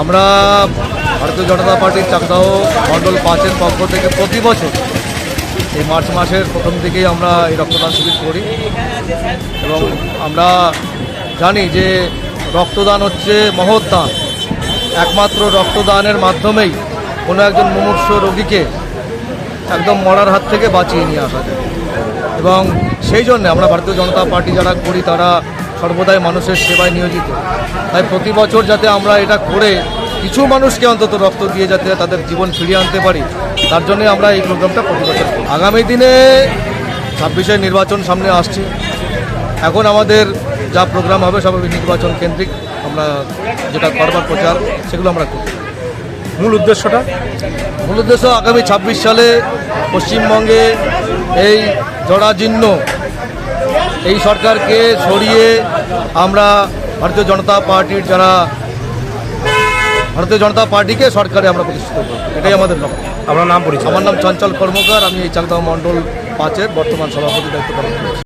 আমরা ভারতীয় জনতা পার্টির চাকদাহ মণ্ডল পাঁচের পক্ষ থেকে প্রতি বছর এই মার্চ মাসের প্রথম দিকেই আমরা এই রক্তদান শিবির করি। এবং আমরা জানি যে রক্তদান হচ্ছে মহৎ দান। একমাত্র রক্তদানের মাধ্যমেই কোনো একজন মুমূর্ষ রোগীকে একদম মরার হাত থেকে বাঁচিয়ে নিয়ে আসা যায়। এবং সেই জন্য আমরা ভারতীয় জনতা পার্টি যারা করি, তারা সর্বদাই মানুষের সেবায় নিয়োজিত। তাই প্রতি বছর যাতে আমরা এটা করে কিছু মানুষকে অন্তত রক্ত দিয়ে যাতে তাদের জীবন ফিরিয়ে আনতে পারি তার জন্য আমরা এই প্রোগ্রামটা প্রতি বছর আগামী দিনে ছাব্বিশে নির্বাচন সামনে আসছে। এখন আমাদের যা প্রোগ্রাম হবে সব নির্বাচন কেন্দ্রিক। আমরা যেটা করবার প্রচার সেগুলো আমরা করি। মূল উদ্দেশ্যটা? মূল উদ্দেশ্য আগামী ছাব্বিশ সালে পশ্চিমবঙ্গে এই জরাজীর্ণ এই সরকারকে সরিয়ে আমরা ভারতীয় জনতা পার্টির যারা ভারতীয় জনতা পার্টিকে সরকারে আমরা প্রতিষ্ঠিত করব। এটাই আমাদের লক্ষ্য। আমার নাম পরিচয়? আমার নাম চঞ্চল কর্মকার আমি এই চাকদা মণ্ডল পাঁচের বর্তমান সভাপতি দায়িত্ব পালন করছি।